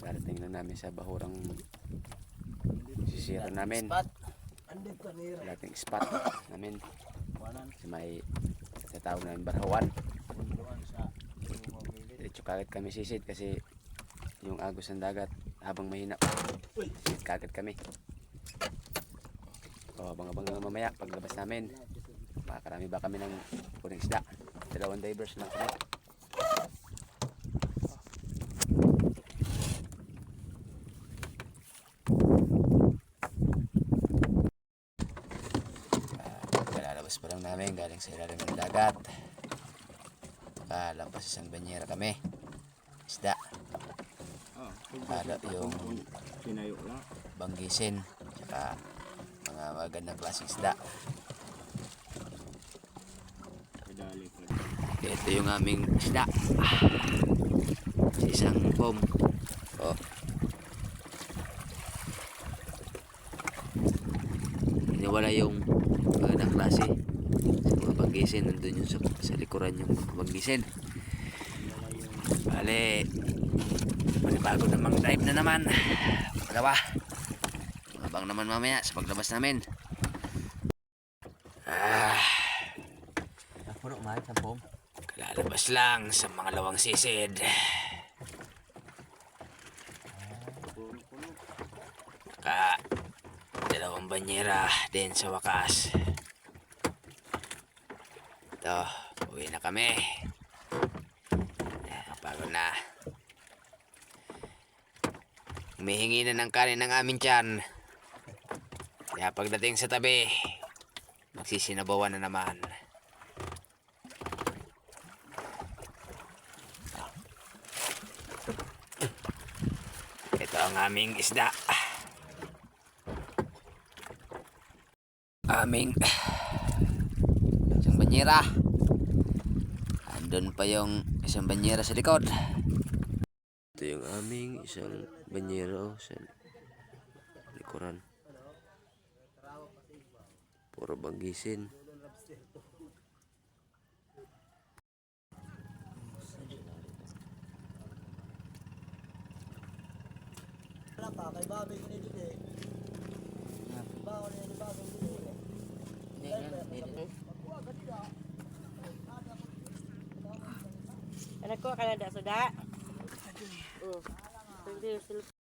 Darating na namin sa bahurang sisira namin. Dating spot namin. Sa may sa tawag namin Barhawan. Diretso kagad kami sisid kasi yung agos ng dagat habang mahina. Sisid kagad kami. O, abang-abang mamaya paglabas namin. Makakarami ba kami ng puning isda? Dalawang divers lang kami. Ah, Kalalabas pa lang namin galing sa ilalim ng dagat. Kalampas isang banyera kami. Isda. Oh, Kala yung banggisin. Tsaka mga magandang klaseng isda. Ito yung aming isda. Sa isang foam. Oh. Iniwala yung. Banggisin. Nandun yung sa, sa likuran yung mga banggisin. Bale. Manibago namang dive na naman. Pagawa. Abang naman mamaya sa paglabas namin. Ah. Puno mahal sa pom. Kalalabas lang sa mga lawang sisid. Ka dalawang banyera din sa wakas. Ito, uwi na kami. Nakapagod na. Humihingi na ng kanin ng aming tiyan. Kaya pagdating sa tabi, magsisinabawan na naman. Ito ang aming isda. Aming banyera. Andun pa yung isang banyera sa likod. Ito yung aming isang banyera sa likuran. Puro banggisin. Kay Babi ni Dide. Bawo ni ni Babi ko, Ada kok kalian ada sudah. Uh.